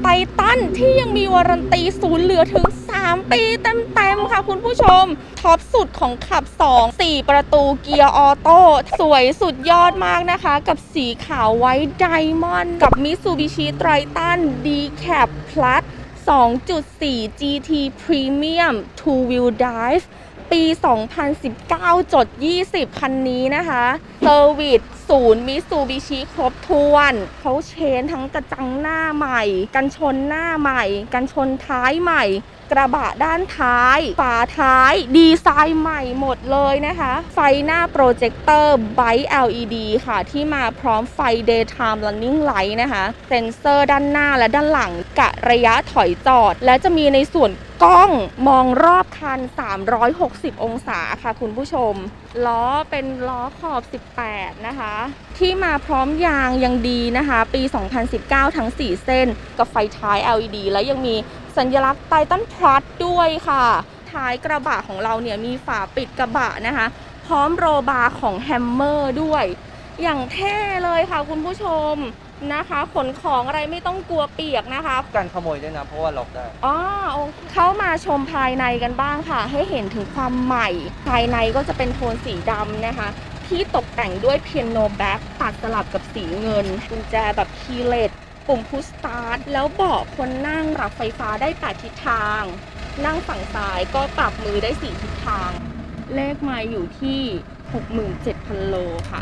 ไททันที่ยังมีวารันตีศูนย์เหลือถึง 3 ปีเต็มๆค่ะคุณผู้ชม ท็อปสุดของขับ 2 4 ประตูเกียร์ออโต้สวยสุดยอดมากนะคะ กับสีขาวไว้ไดมอนด์กับมิ t ซูบิชิไททัน D-Cap Plus 2.4 GT Premium Two Wheel Drive ปี 2019 จด 20 คันนี้นะคะเซอร์วิสศูนย์มิสูบิชิครบถ้วนเขาเชนทั้งกระจังหน้าใหม่ กันชนหน้าใหม่ กันชนท้ายใหม่ กระบะด้านท้าย ฝาท้าย ดีไซน์ใหม่หมดเลยนะคะ ไฟหน้าโปรเจคเตอร์ไบ LED ค่ะ ที่มาพร้อมไฟ Daytime Running Light นะคะ เซ็นเซอร์ด้านหน้าและด้านหลังกะระยะถอยจอด และจะมีในส่วน กล้องมองรอบคัน 360 องศาค่ะคุณผู้ชม ล้อเป็นล้อขอบ 18 นะคะ ที่มาพร้อมยางยังดีนะคะ ปี 2019 ทั้ง 4 เส้น กับไฟท้าย LED และยังมีสัญลักษณ์ไททันพลัสด้วยค่ะ ท้ายกระบะของเราเนี่ยมีฝาปิดกระบะนะคะ พร้อมโรบาร์ของแฮมเมอร์ด้วย อย่างเท่เลยค่ะคุณผู้ชมนะคะ ขนของอะไรไม่ต้องกลัวเปียกนะคะการขโมยด้วยนะ เพราะว่าล็อกได้อ๋อโอเคเข้ามาชมภายในกันบ้างค่ะ ให้เห็นถึงความใหม่ ภายในก็จะเป็นโทนสีดำนะคะ ที่ตกแต่งด้วยเปียโนแบ็กตัดสลับกับสีเงินกุญแจแบบคีย์เลสปุ่มพุชสตาร์ทแล้วเบาะคนนั่งปรับไฟฟ้าได้8ทิศทาง นั่งฝั่งซ้ายก็ปรับมือได้4ทิศทาง เลขไมาอยู่ที่ 67,000 โลค่ะ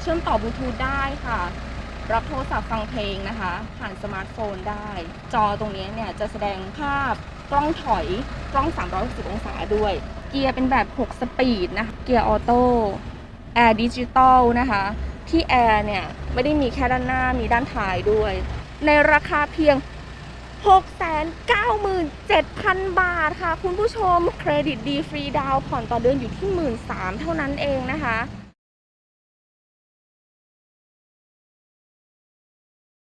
เชื่อมต่อบลูทูธได้ค่ะ รับโทรศัพท์ฟังเพลงนะคะ ผ่านสมาร์ทโฟนได้ จอตรงนี้เนี่ยจะแสดงภาพกล้องถอยกล้อง 360 องศาด้วย เกียร์เป็นแบบ 6 สปีดนะเกียร์ออโต้แอร์ดิจิตอลนะคะ ที่แอร์เนี่ย ไม่ได้มีแค่ด้านหน้ามีด้านท้ายด้วย ในราคาเพียง 697,000 บาทค่ะ คุณผู้ชมเครดิตดีฟรีดาวน์ผ่อนต่อเดือนอยู่ที่ 13,000 เท่านั้นเองนะคะ